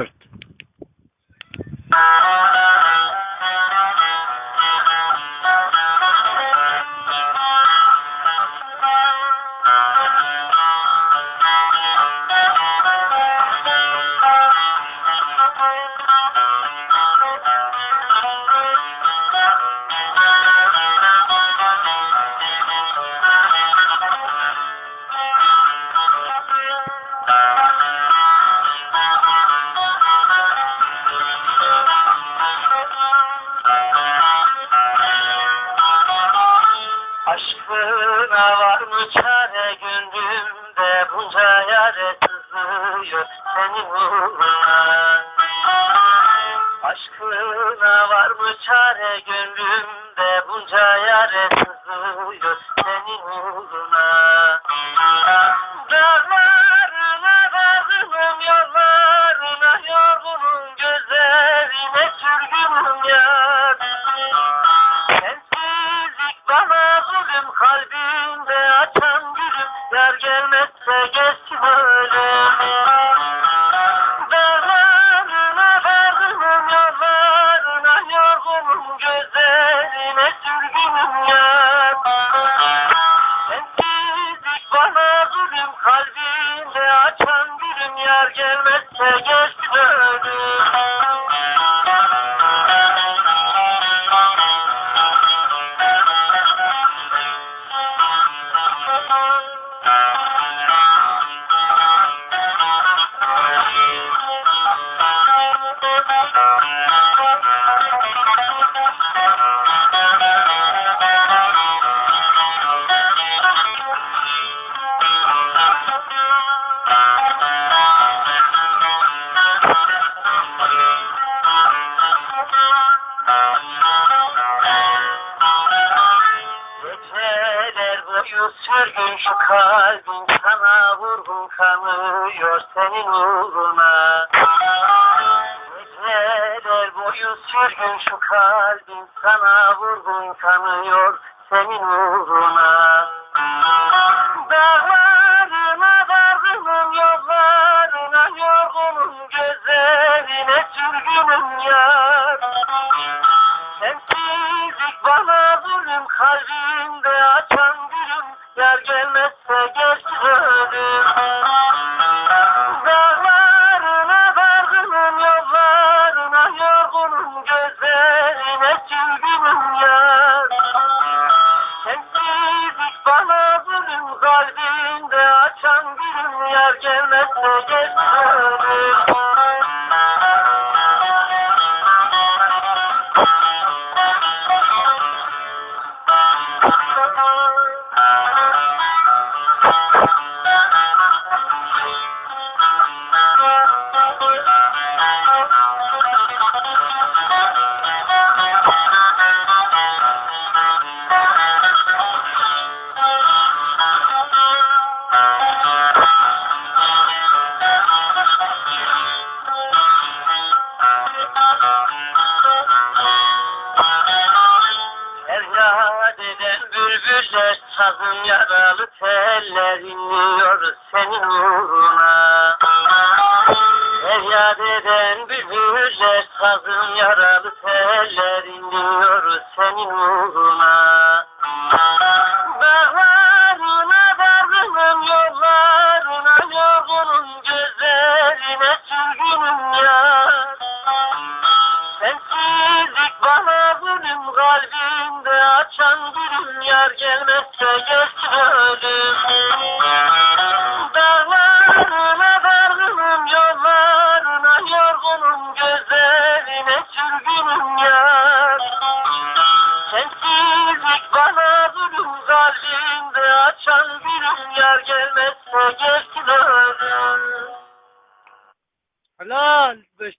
Aşkına yare sızlıyor senin uğruna Aşkına var mı çare gönlümde bunca yare sızlıyor senin uğruna Dağlarına vardım yollarına yorgunum gözlerine sürgünüm yar. Sensizlik bana zulüm kalbimde açan gülüm Yar gelmezse kalbimde açan gülüm Yar gelmezse Geceler boyu sürgün şu kalbim sana vurgun kanıyor senin uğruna. Geceler boyu sürgün şu kalbim sana vurgun kanıyor senin uğruna. Dağlarına dargınım yollarına yorgunum gözlerine sürgünüm yar. Sensizlik bana zulüm kalbimde zulüm kalbimde açan gülüm Yar gelmezse geçsin bülbüller sazın yaralı teller inliyor senin uğruna. Feryat eden bülbüller sazın yaralı teller inliyor senin uğruna. Dağlarına dargınım yollarına yorgunum gözlerine sürgünüm yar Sensizlik bana kalbimde açan Yar gelmezse geçsin ölüm Dağlarına dargınım yollarına yorgunum gözlerine sürgünüm yar. Sensizlik bana zulüm kalbimde açan gülüm. Yar gelmezse geçsin ölüm Helal. Beş